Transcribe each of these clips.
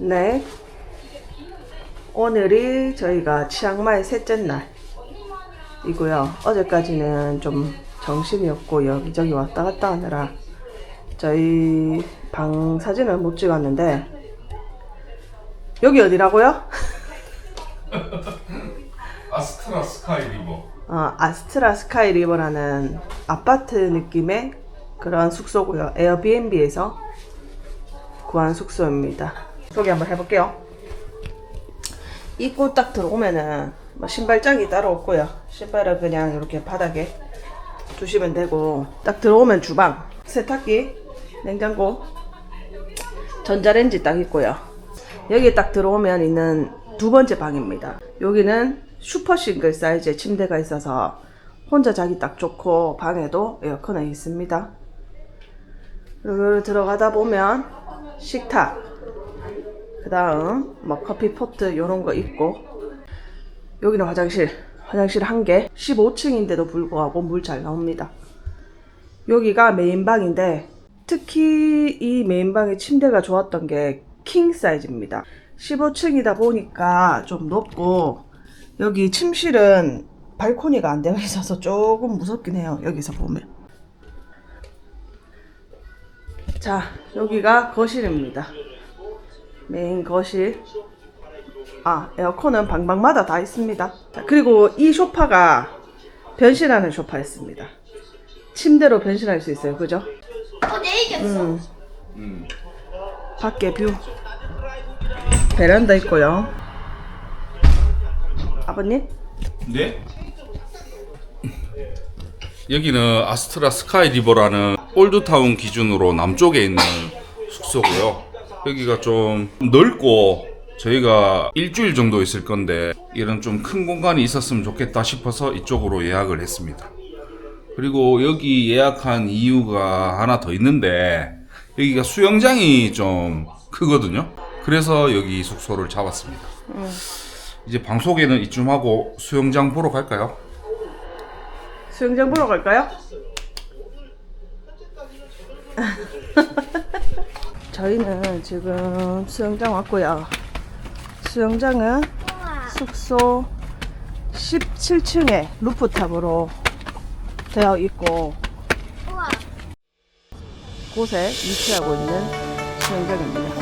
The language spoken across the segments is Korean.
네. 오늘이 저희가 치앙마이 셋째 날이고요. 어제까지는 좀 정신이 없고 여기저기 왔다 갔다 하느라 저희 방 사진을 못 찍었는데 여기 어디라고요? 아스트라 스카이 리버. 어, 아스트라 스카이 리버라는 아파트 느낌의 그런 숙소고요. 에어비앤비에서 구한 숙소입니다. 소개 한번 해볼게요. 입구 딱 들어오면은 뭐 신발장이 따로 없고요. 신발을 그냥 이렇게 바닥에 두시면 되고 딱 들어오면 주방, 세탁기, 냉장고, 전자레인지 딱 있고요. 여기 딱 들어오면 있는 두 번째 방입니다. 여기는 슈퍼 싱글 사이즈의 침대가 있어서 혼자 자기 딱 좋고 방에도 에어컨이 있습니다. 그리고 들어가다 보면 식탁, 그 다음 뭐 커피 포트 이런 거 있고 여기는 화장실, 화장실 한 개, 15층인데도 불구하고 물 잘 나옵니다. 여기가 메인방인데 특히 이 메인방의 침대가 좋았던 게 킹 사이즈입니다. 15층이다 보니까 좀 높고 여기 침실은 발코니가 안 되어 있어서 조금 무섭긴 해요. 여기서 보면. 자, 여기가 거실입니다. 메인 거실. 아, 에어컨은 방방마다 다 있습니다. 자, 그리고 이 소파가 변신하는 소파였습니다. 침대로 변신할 수 있어요. 그죠? 어, 내 이겼어. 음. 음. 밖에 뷰. 베란다 있고요. 아버님? 네? 여기는 아스트라 스카이 리버라는 올드타운 기준으로 남쪽에 있는 숙소고요. 여기가 좀 넓고 저희가 일주일 정도 있을 건데 이런 좀 큰 공간이 있었으면 좋겠다 싶어서 이쪽으로 예약을 했습니다. 그리고 여기 예약한 이유가 하나 더 있는데 여기가 수영장이 좀 크거든요. 그래서 여기 숙소를 잡았습니다. 이제 방 소개는 이쯤 하고 수영장 보러 갈까요? 수영장 보러 갈까요? 저희는 지금 수영장 왔고요. 수영장은 숙소 17층에 루프탑으로 되어 있고. 곳에 위치하고 있는 수영장입니다.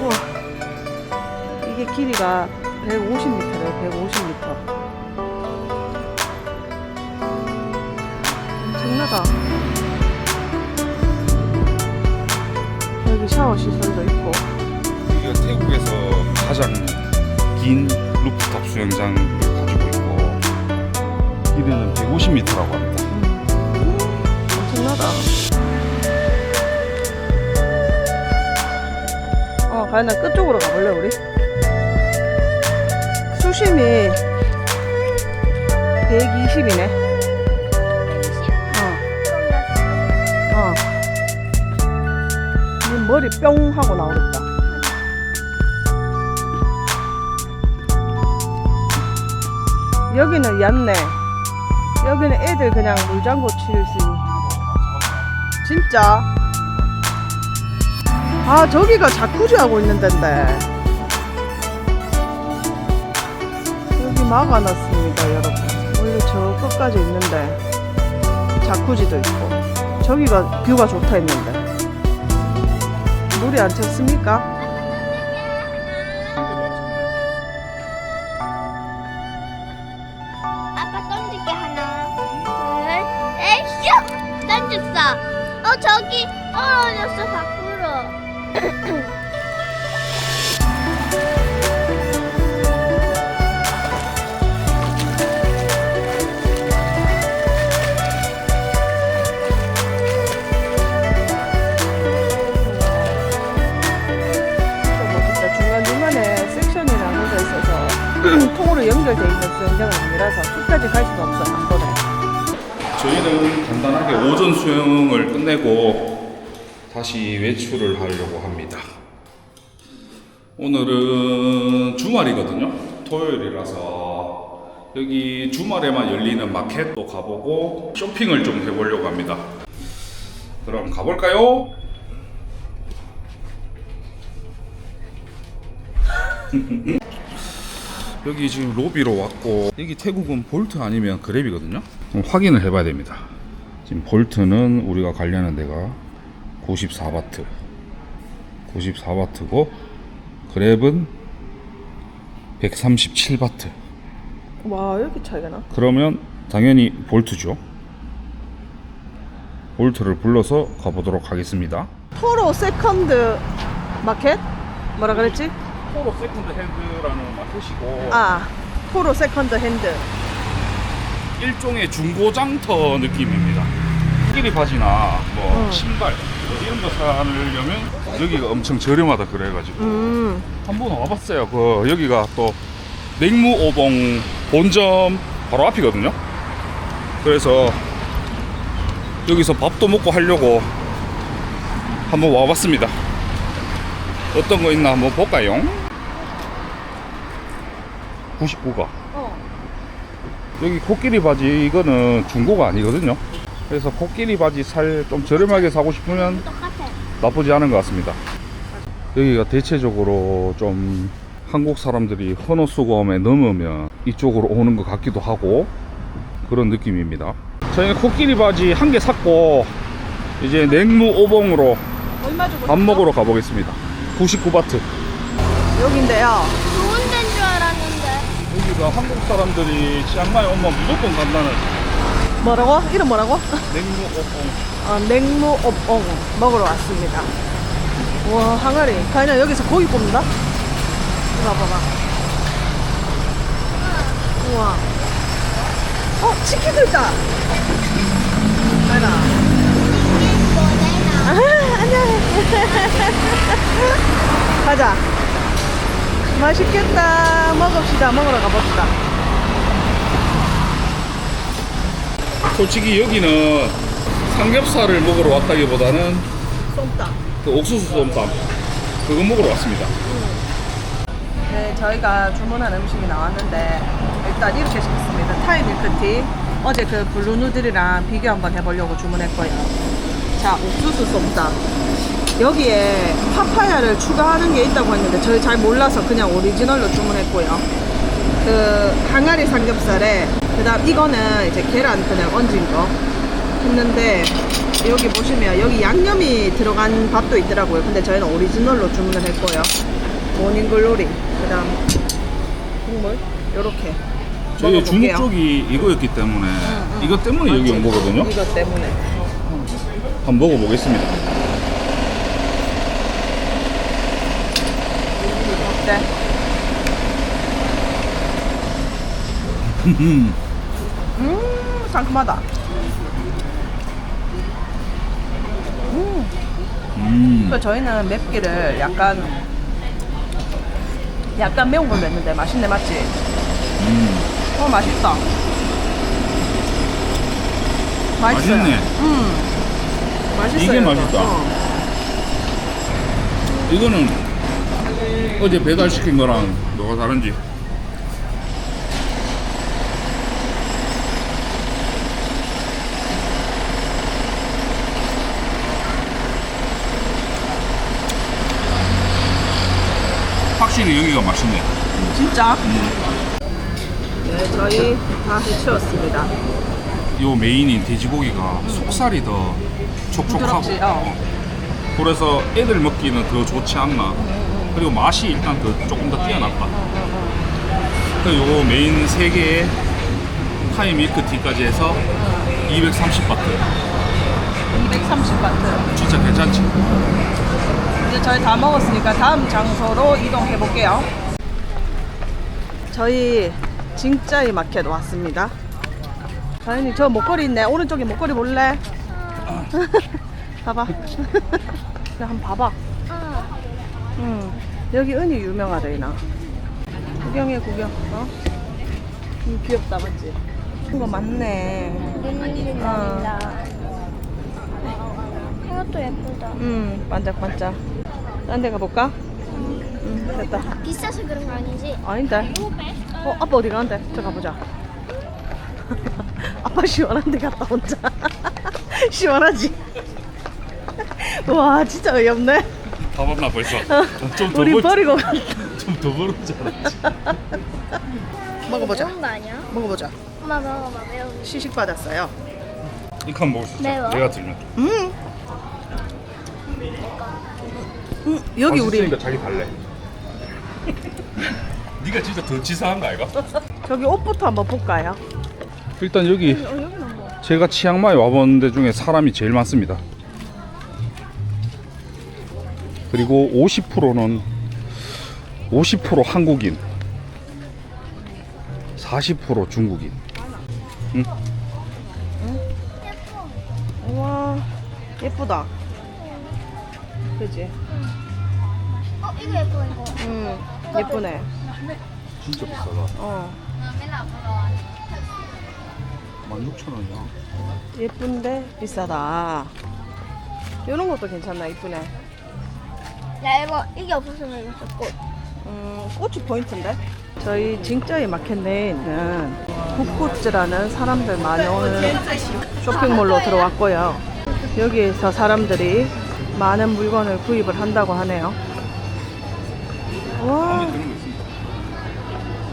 우와, 이게 길이가 150m래요, 150m. 엄청나다. 여기 샤워 시설도 있고, 여기가 태국에서 가장 긴 루프탑 수영장을 가지고 있고 길이는 150m라고 합니다. 엄청나다. 어, 가연아 끝쪽으로 가볼래 우리? 수심이 120이네. 머리 뿅 하고 나오겠다. 여기는 얕네. 여기는 애들 그냥 물장구 칠 수 있는. 진짜? 아 저기가 자쿠지 하고 있는 데인데 여기 막아놨습니다 여러분 원래 저 끝까지 있는데 자쿠지도 있고 저기가 뷰가 좋다 했는데 물이 안 찼습니까? 연결돼 있는 수영장은 아니라서 끝까지 갈 수가 없어 한 번에 저희는 간단하게 오전 수영을 끝내고 다시 외출을 하려고 합니다. 오늘은 주말이거든요. 토요일이라서 여기 주말에만 열리는 마켓도 가보고 쇼핑을 좀 해보려고 합니다. 그럼 가볼까요? 여기 지금 로비로 왔고 여기 태국은 볼트 아니면 그랩이거든요. 확인을 해봐야 됩니다. 지금 볼트는 우리가 관리하는 데가 94바트, 94바트고 그랩은 137바트. 와 이렇게 차이가 나? 그러면 당연히 볼트죠. 볼트를 불러서 가보도록 하겠습니다. 토로 세컨드 마켓? 뭐라 그랬지? 포로 세컨드 핸드라는 마켓이고 아 토로 세컨드 핸드 일종의 중고장터 느낌입니다. 끼리 바지나 뭐 어. 신발 뭐 이런 거 사려면 여기가 엄청 저렴하다 그래가지고 음 한번 와봤어요. 그 여기가 또 냉무오봉 본점 바로 앞이거든요. 그래서 여기서 밥도 먹고 하려고 한번 와봤습니다. 어떤 거 있나 한번 볼까요? 99가. 어. 여기 코끼리 바지 이거는 중고가 아니거든요. 그래서 코끼리 바지 살 좀 저렴하게 사고 싶으면 똑같아. 나쁘지 않은 것 같습니다. 여기가 대체적으로 좀 한국 사람들이 헌옷수거함에 넘으면 이쪽으로 오는 것 같기도 하고 그런 느낌입니다. 저희는 코끼리 바지 한 개 샀고 이제 냉무 오봉으로 얼마 주고 밥 먹으러 가보겠습니다. 99바트. 여긴데요 좋은 데인 줄 알았는데. 여기가 한국 사람들이 치앙마이 오면 무조건 간다는 뭐라고? 이름 뭐라고? 냉무 오봉. 어, 냉무 옵옹 먹으러 왔습니다. 와 항아리. 가인아 여기서 고기 뽑는다? 이거 봐봐. 우와. 어 치킨도 있다. 가인아 아, 안녕. 가자 맛있겠다 먹읍시다 먹으러 가봅시다 솔직히 여기는 삼겹살을 먹으러 왔다기보다는 쏨땀 그 옥수수 솜땀 그거 먹으러 왔습니다. 네, 저희가 주문한 음식이 나왔는데 일단 이렇게 시켰습니다. 타이 밀크티. 어제 그 블루 누들이랑 비교 한번 해보려고 주문했고요. 자, 옥수수 쏨땀. 여기에 파파야를 추가하는 게 있다고 했는데 저희 잘 몰라서 그냥 오리지널로 주문했고요. 그 항아리 삼겹살에 그다음 이거는 이제 계란 그냥 얹은 거 했는데 여기 보시면 여기 양념이 들어간 밥도 있더라고요. 근데 저희는 오리지널로 주문을 했고요. 모닝글로리 그다음 국물 요렇게 저희. 중국 쪽이 이거였기 때문에 이것 때문에 여기 온 거거든요. 이것 때문에 한번 먹어보겠습니다. 어 때? 음 상큼하다. 음 음, 그 저희는 맵기를 약간 약간 매운 걸로 했는데 맛있네 맞지? 음. 어 맛있다. 맛있어요. 맛있네. 음 맛있어요. 이게. 맛있다. 어. 이거는 어제 배달시킨 거랑 뭐가 다른지. 확실히 여기가 맛있네. 진짜? 네, 저희 다 해치웠습니다. 요 메인인 돼지고기가 속살이 더 촉촉하고 부드럽지, 어. 어. 그래서 애들 먹기는 더 좋지 않나 그리고 맛이 일단 더 조금 더 뛰어났다 그요 메인 3개에 타이 밀크 티까지 해서 230바트 230바트. 진짜 괜찮지? 이제 저희 다 먹었으니까 다음 장소로 이동해 볼게요. 저희 진짜이 마켓 왔습니다. 가연이 저 목걸이 있네. 오른쪽에 목걸이 볼래? 봐봐. 야, 한번 봐봐. 어. 응. 여기 은이 유명하다, 이나. 구경해, 구경. 어? 음, 귀엽다, 맞지? 이거. 눈이 어. 이것도 예쁘다. 음, 반짝반짝. 딴 데 가볼까? 음, 됐다. 비싸서 그런 거 아니지? 아닌데. 어, 아빠 어디 가는데? 저 가보자. 아빠 시원한 데 갔다 혼자. 시원하지? 와 진짜 어이없네. 봐봤나 벌써. 좀더 우리 버리고 좀더 벌었잖아. 먹어보자. 매운 거 아니야? 먹어보자. 엄마 먹어봐 매운 거. 시식 받았어요. 이거 한번 먹을 수 있어. 매워? 내가 들면. 음. 음 여기 우리 맛있으니까 자기 달래. 네가 진짜 더 치사한 거 아이가? 저기 옷부터 한번 볼까요? 일단 여기 어 여기는 뭐? 제가 치앙마이 와본 데 중에 사람이 제일 많습니다. 그리고 50%는 50% 한국인, 40% 중국인. 우와 예쁘다. 그지? 어 이거 예뻐 이거. 음 예쁘네. 진짜 비싸다. 어 16,000원이야. 예쁜데 비싸다. 이런 것도 괜찮나 이쁘네. 야 이거 이게 없었으면 이거 꽃. 음, 꽃이 포인트인데? 저희 진짜의 마켓 내에 있는 굿굿즈라는 사람들 많이 오는 쇼핑몰로 들어왔고요. 여기에서 사람들이 많은 물건을 구입을 한다고 하네요. 와,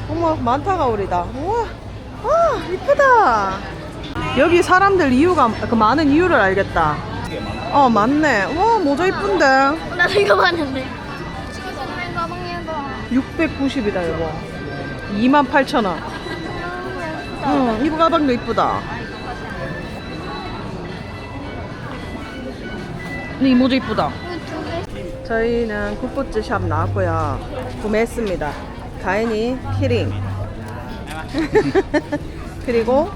어머, 많다가 우리다. 우와, 아, 이쁘다. 여기 사람들 이유가, 그 많은 이유를 알겠다. 어, 많네. 와, 모자 이쁜데. 어, 나도 이거 봤는데. 이거 가방에다. 690이다 여보 28,000원 응 이거 가방도 이쁘다 근데 이 모자 이쁘다 이거. 저희는 굿굿즈 샵 나왔고요 구매했습니다 다행히 키링 그리고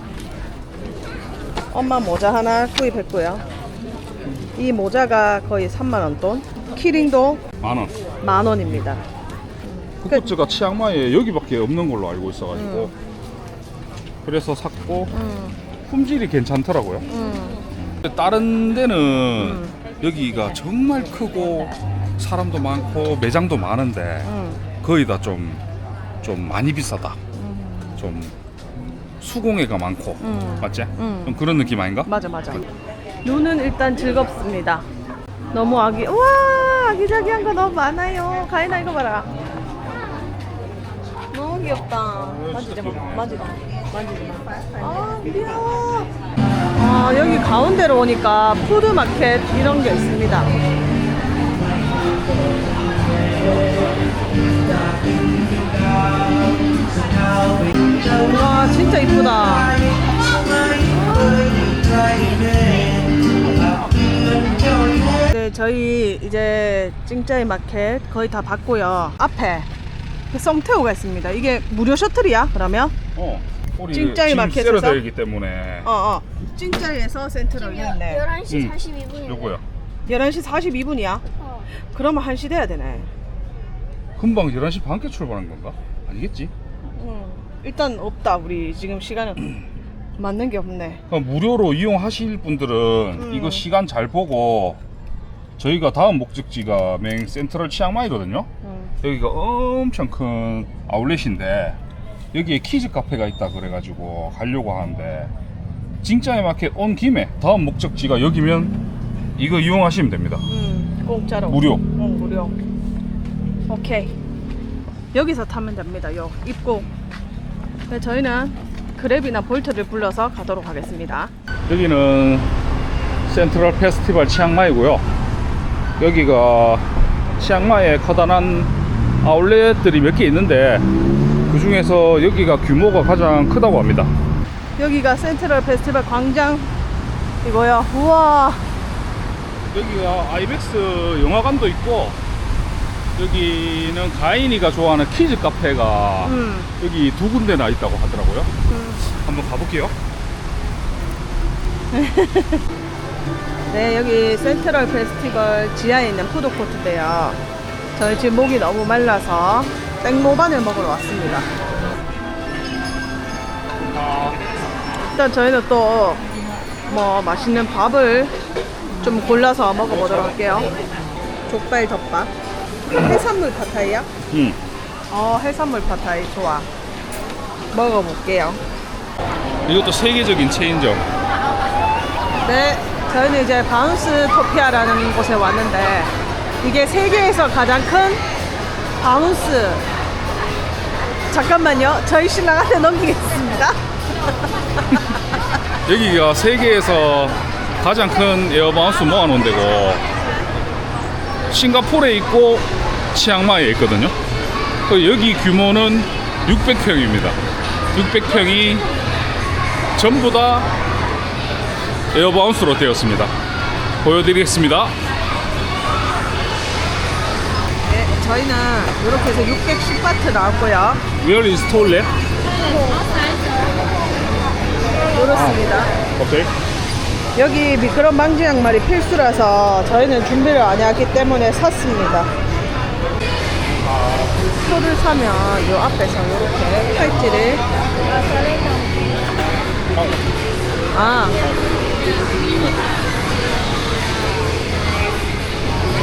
엄마 모자 하나 구입했고요 이 모자가 거의 3만원 돈 키링도 만 원. 만원입니다 쿠쿠츠가 치앙마이에 여기밖에 없는 걸로 알고 있어가지고 그래서 샀고 음, 품질이 괜찮더라고요. 음. 다른 데는 여기가 정말 크고 사람도 많고 매장도 많은데 응. 거의 다 좀 좀 많이 비싸다. 좀 수공예가 많고 음. 맞지? 음. 좀 그런 느낌 아닌가? 맞아 맞아 눈은 일단 즐겁습니다. 너무 아기 와 아기자기한 거 너무 많아요. 가인아 이거 봐라. 너무 귀엽다. 만지지 마 만지지 마. 만지지 마 아 귀여워. 아 여기 가운데로 오니까 푸드마켓 이런 게 있습니다. 와 진짜 이쁘다 네, 저희 이제 찡짜이 마켓 거의 다 봤고요. 앞에 그 썸태오가 있습니다. 이게 무료 셔틀이야? 그러면? 어. 우리 짐 마켓에서? 세러 되기 때문에 어, 어. 찡짜이에서 센트럴 있네. 11시 응. 42분이네. 요거야. 11시 42분이야? 어. 그러면 1시 돼야 되네. 금방 11시 반께 출발한 건가? 아니겠지? 응. 일단 없다. 우리 지금 시간은 맞는 게 없네. 그러니까 무료로 이용하실 분들은 음. 이거 시간 잘 보고 저희가 다음 목적지가 맹 센트럴 치앙마이거든요. 응. 여기가 엄청 큰 아울렛인데 여기에 키즈 카페가 있다 그래가지고 가려고 하는데 진짜의 마켓 온 김에 다음 목적지가 여기면 이거 이용하시면 됩니다. 응. 공짜로. 무료. 응, 무료. 오케이. 여기서 타면 됩니다. 요 입구. 네, 저희는 그랩이나 볼트를 불러서 가도록 하겠습니다. 여기는 센트럴 페스티벌 치앙마이고요. 여기가 치앙마이에 커다란 아울렛들이 몇 개 있는데 그 중에서 여기가 규모가 가장 크다고 합니다. 여기가 센트럴 페스티벌 광장 이거요. 우와. 여기가 아이맥스 영화관도 있고 여기는 가인이가 좋아하는 키즈 카페가 음. 여기 두 군데나 있다고 하더라고요. 음. 한번 가볼게요. 네, 여기 센트럴 페스티벌 지하에 있는 푸드코트인데요. 저희 지금 목이 너무 말라서 땡모반을 먹으러 왔습니다. 일단 저희는 또 뭐 맛있는 밥을 좀 골라서 먹어보도록 할게요. 족발 덮밥. 해산물 파타이야? 응. 어, 해산물 파타이 좋아. 먹어볼게요. 이것도 세계적인 체인점. 네. 저희는 이제 바운스 토피아라는 곳에 왔는데 이게 세계에서 가장 큰 바운스 잠깐만요 저희 신랑한테 넘기겠습니다 여기가 세계에서 가장 큰 에어바운스 모아놓은 데고 싱가포르에 있고 치앙마이에 있거든요. 그 여기 규모는 600평입니다. 600평이 전부 다 에어바운스로 되었습니다. 보여드리겠습니다. 네, 저희는 이렇게 해서 610바트 나왔고요 Where is toilet? 이렇습니다 오케이. 여기 미끄럼 방지 양말이 필수라서 저희는 준비를 안 해왔기 때문에 샀습니다. 소를 사면 요 앞에서 이렇게 팔찌를 아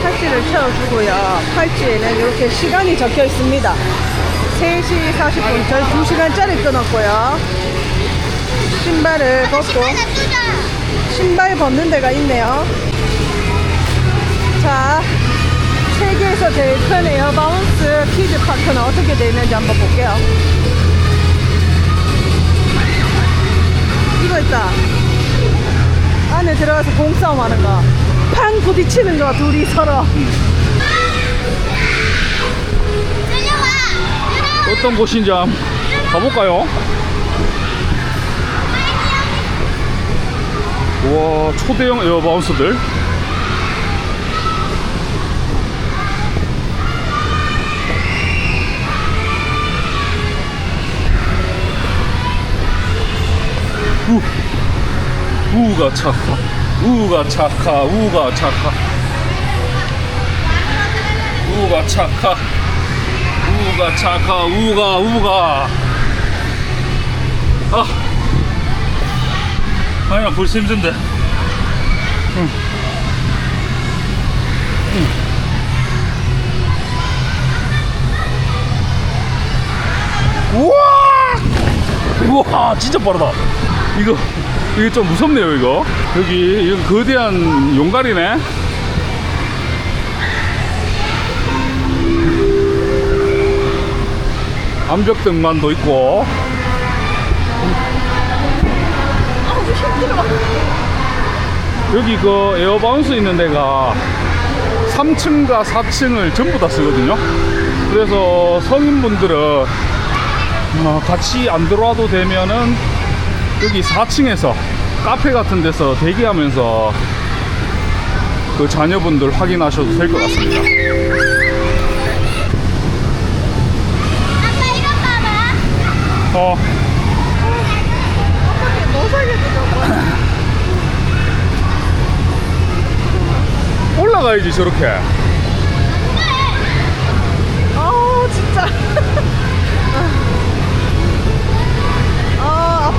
팔찌를 채워주고요. 팔찌에는 이렇게 시간이 적혀 있습니다. 3시 40분, 저희 2시간짜리 끊었고요. 신발을 벗고 신발 벗는 데가 있네요. 자, 세계에서 제일 큰 에어바운스 키즈 파크는 어떻게 되어 있는지 한번 볼게요. 이거 있다. 안에 들어가서 공싸움 하는 거. 팡 부딪히는 거, 둘이 서로. 어떤 곳인지 한번 가볼까요? 와 초대형 에어바운스들 우 우가 착하 우가 착하 우가 착하. 우가 착하 우가 착하 우가 우가. 아. 아니야 벌써 힘든데. 응. 응. 우와! 우와 진짜 빠르다. 이거 이게 좀 무섭네요 이거. 여기 이거 거대한 용가리네. 암벽등만도 있고. 여기 그 에어바운스 있는 데가 3층과 4층을 전부 다 쓰거든요. 그래서 성인분들은 어, 같이 안 들어와도 되면은 여기 4층에서 카페 같은 데서 대기하면서 그 자녀분들 확인하셔도 될 것 같습니다. 아빠 이거 봐봐. 어, 뭐 사겠어, 올라가야지 저렇게. 아우, 진짜.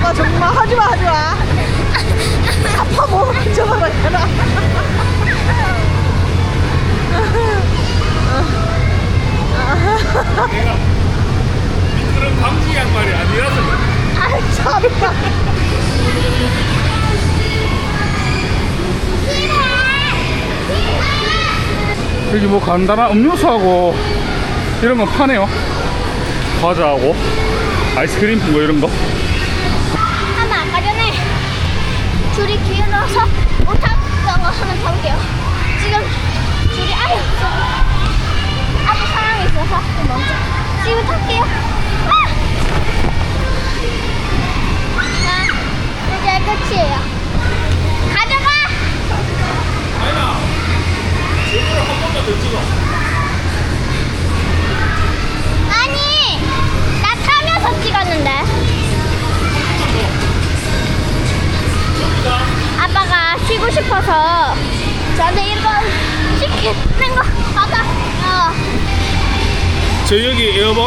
아, 아빠 정말 하지 마, 하지 마. 아빠 뭐 만져봐라, 해라. 그런 방지 양말이 아니라서 아이, 참다. 여기 뭐 간단한 음료수하고 이런 거 파네요. 과자하고 아이스크림 뭐 이런 거.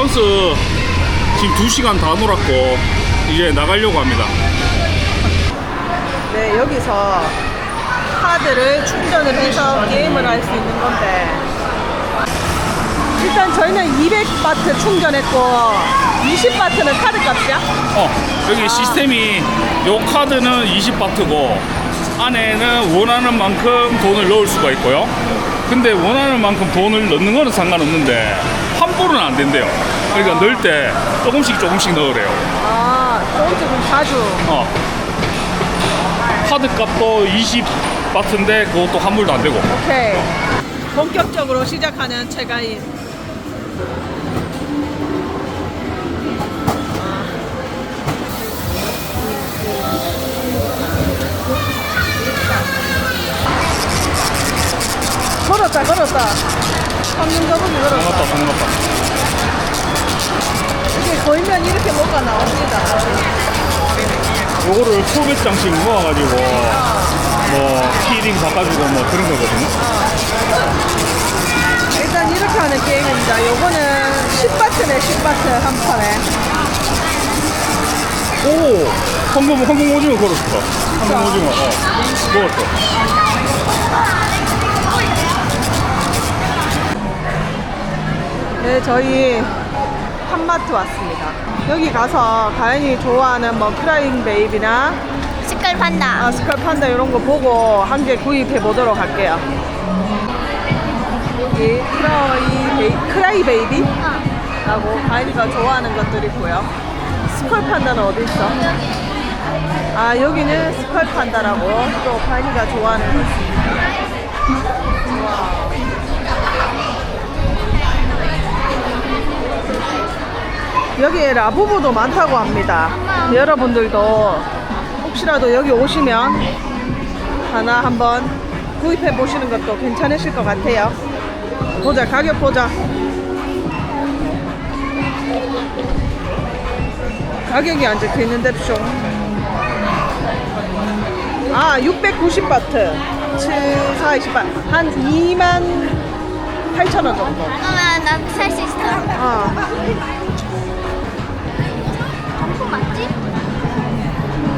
에어바운스 지금 2시간 다 놀았고 이제 나가려고 합니다. 네, 여기서 카드를 충전을 해서 게임을 할 수 있는 건데 일단 저희는 200바트 충전했고 20바트는 카드 값이야? 어, 여기 시스템이 요 카드는 20바트고 안에는 원하는 만큼 돈을 넣을 수가 있고요. 근데 원하는 만큼 돈을 넣는 거는 상관없는데 환불은 안 된대요. 그러니까 넣을 때 조금씩 조금씩 넣으래요. 아, 조금 자주. 어. 카드 값도 20 바트인데 그것도 환불도 안 되고. 오케이. 본격적으로 시작하는 체가인. 걸었다, 걸었다. 삼는 저분이 걸었다. 상관없다, 상관없다. 이게 거이면 이렇게 뭐가 나옵니다. 요거를 수백 장씩 모아가지고 뭐 키링 바꿔주고 뭐 그런 거거든요. 일단 이렇게 하는 게임입니다. 요거는 10바트네, 10바트 한 판에. 오! 황금, 황금 오징어 걸었어. 황금 오징어, 어. 먹었어. 네, 저희 한마트 왔습니다. 여기 가서 가연이 좋아하는 뭐 크라잉 베이비나 색깔 판다. 아, 스컬 판다 이런 거 보고 한 개 구입해 보도록 할게요. 여기 크라이 베이, 크라이 베이비 하고 가연이가 좋아하는 것들 있고요. 스컬 판다는 어디 있어? 아 여기는 스컬 판다라고 또 가연이가 좋아하는 거 있습니다. 여기에 라부부도 많다고 합니다. 여러분들도 혹시라도 여기 오시면 하나 한번 구입해 보시는 것도 괜찮으실 것 같아요. 보자, 가격 보자. 가격이 안 적혀 있는데 좀. 아, 690바트. 7, 4, 20바트. 한 2만 8천 원 정도. 그러면 나도 살수 있어. 어.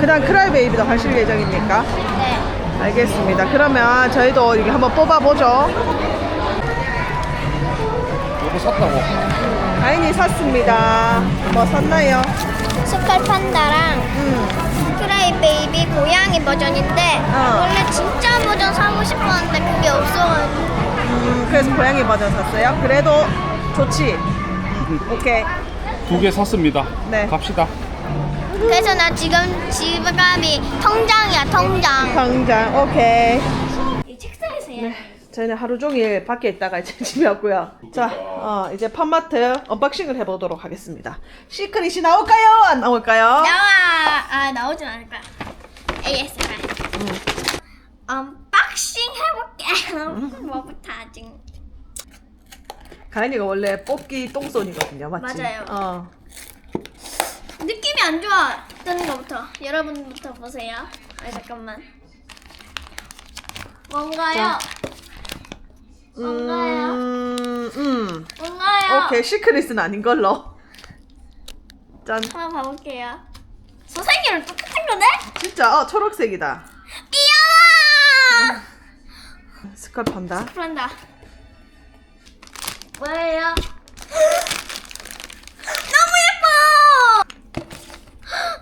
그 다음 크라이베이비도 가실 예정입니까? 네. 알겠습니다. 그러면 저희도 이게 한번 뽑아보죠. 요거 샀다고. 다행히 샀습니다. 뭐 샀나요? 색깔 판다랑 음. 크라이 베이비 고양이 버전인데 어. 원래 진짜 버전 사고 싶었는데 그게 없어가지고 음, 그래서 고양이 버전 샀어요. 그래도 좋지. 오케이. 두 개 샀습니다. 네. 갑시다. 그래서 나 지금 지갑이 통장이야 통장 당장 오케이. 이 책상에서 해야 저희는 하루 종일 밖에 있다가 이제 집에 왔고요. 자, 어, 이제 팜마트 언박싱을 해보도록 하겠습니다. 시크릿이 나올까요? 안 나올까요? 나와 아 나오진 않을 거야 ASMR 언박싱 해볼게 뭐부터 아직 가인이가 원래 뽑기 똥손이거든요, 맞지? 맞아요. 어. 느낌이 안 좋아 뜨는 거부터 여러분부터 보세요 아 잠깐만 뭔가요? 뭔가요? 음, 음. 뭔가요? 오케이, 시크릿은 아닌 걸로. 짠. 한번 봐볼게요 선생님은 똑같은 거네? 진짜, 어, 초록색이다. 귀여워 스컬 판다. 그런다 뭐예요? 너무 예뻐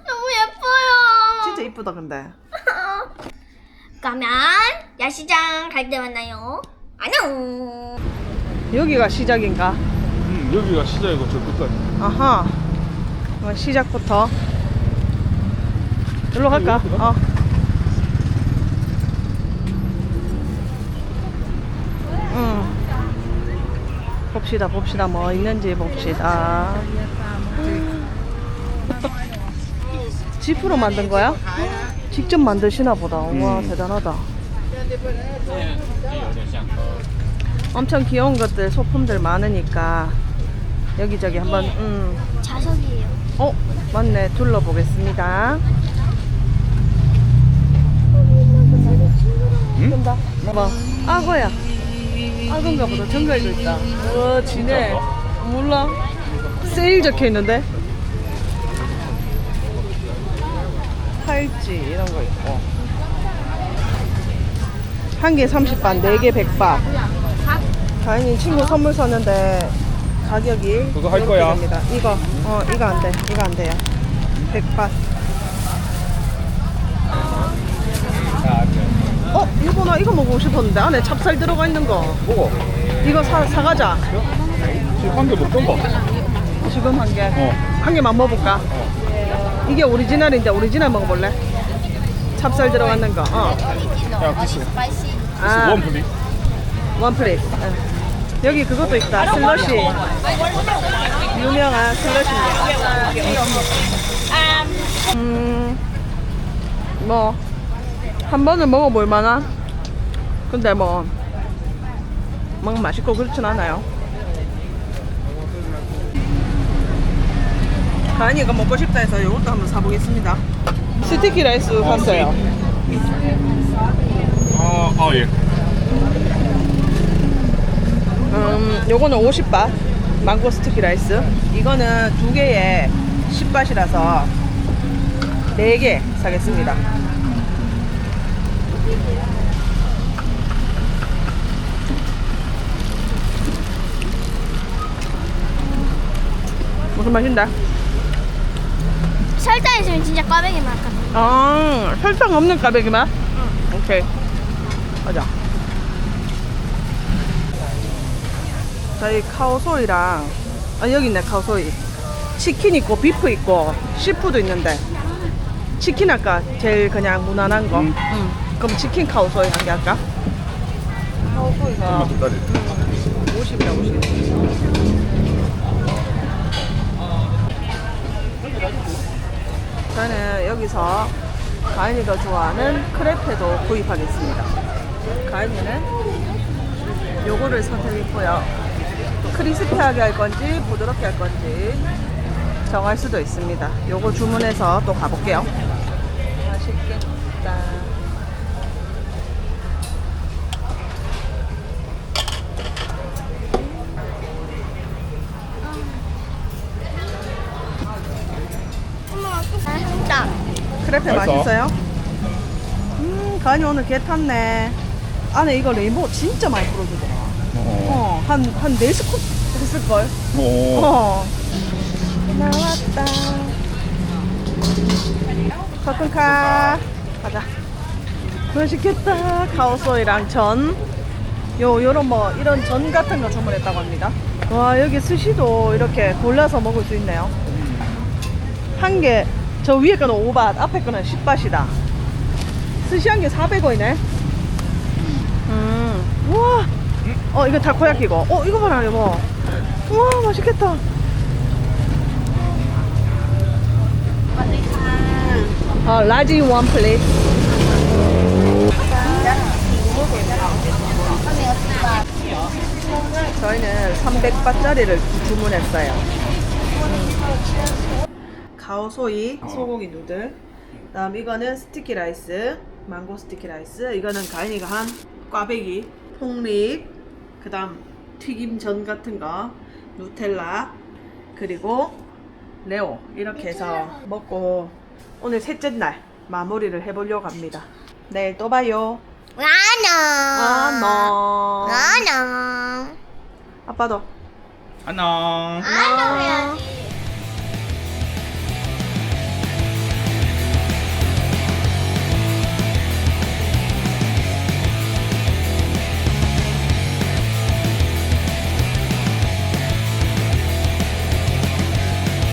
너무 예뻐요 진짜 이쁘다, 근데. 그러면 야시장 갈 때 만나요 안녕 여기가 시작인가? 음, 여기가 시작이고 저 끝까지. 아하. 어, 시작부터. 일로 갈까? 어. 응. 봅시다, 봅시다. 뭐 있는지 봅시다. 지프로 만든 거야? 직접 만드시나 보다. 와, 대단하다. 엄청 귀여운 것들, 소품들 많으니까 여기저기 한번, 음. 자석이에요 어, 맞네. 둘러보겠습니다. 응? 끈다. 봐봐. 악어야. 악어인가 보다. 정갈도 있다. 우와, 지네. 몰라. 세일 적혀 있는데. 팔찌 이런 거 있고. 한 개 30반, 네 개 100바. 다행히 친구 선물 샀는데 가격이 그거 할 이렇게 거야? 됩니다. 이거, 어, 이거 안 돼. 이거 안 돼요. 100바. 자, 여보 나 이거 먹고 싶었는데 안에 찹쌀 들어가 있는 거 먹어. 이거 사, 사가자 지금 한개 먹던 거. 지금 한 개. 어. 한 개만 먹어볼까? 이게 오리지널인데 오리지널 먹어볼래? 찹쌀 들어가는 거. 어. 야, 키스. 아, 원 플리. 원. 응. 여기 그것도 있다. 슬러시. 유명한 슬러시입니다. 음, 뭐, 한 번은 먹어볼 만한? 근데 뭐, 막 맛있고 그렇진 않아요. 가은이가 먹고 싶다 해서 이것도 한번 사보겠습니다. 스티키 라이스 샀어요. 아, 아 예. 음, 요거는 50바 망고 스티키 라이스 이거는 두 개에 10바시라서 4개 사겠습니다 무슨 맛인데? 설탕 있으면 진짜 꽈배기 맛 같아. 아 설탕 없는 까베기 맛? 응 오케이 가자 저희 카오소이랑 아 여기 있네 카오소이 치킨 있고 비프 있고 시푸드 있는데 치킨 할까? 제일 그냥 무난한 거 음. 응. 그럼 치킨 카오소이 한 개 할까? 카오소이가 기다려. 50이야 50 저는 여기서 가인이가 좋아하는 크레페도 구입하겠습니다. 가인이는 요거를 선택했고요. 크리스피하게 할 건지 부드럽게 할 건지 정할 수도 있습니다. 요거 주문해서 또 가볼게요. 맛있겠다 맛있다. 크레페 맛있어? 맛있어요? 음, 가은이 오늘 개 탔네. 안에 이거 레인보우 진짜 많이 풀어주더라. 어. 어, 한, 한 4스쿱 했을걸? 어. 어. 나왔다. 커튼카. 가자. 맛있겠다. 카오소이랑 전. 요, 요런 뭐, 이런 전 같은 거 주문했다고 합니다. 와, 여기 스시도 이렇게 골라서 먹을 수 있네요. 한 개, 저 위에 거는 5밭, 앞에 거는 10밭이다. 스시 한개 400원이네. 음, 우와. 어, 이거 타코야키고. 어, 이거 봐라, 이거. 우와, 맛있겠다. 어, 라지 원 플레이트. 저희는 300바짜리를 주문했어요. 가오소이 소고기 누들. 다음 이거는 스티키 라이스, 망고 스티키 라이스. 이거는 가인이가 한 꽈배기, 폭립. 그다음 튀김전 같은 거, 누텔라, 그리고 레오 이렇게 해서 먹고 오늘 셋째 날 마무리를 해보려고 합니다. 내일 또 봐요. 안녕. 안녕. 안녕. 아빠도. 안녕. 안녕 해야지.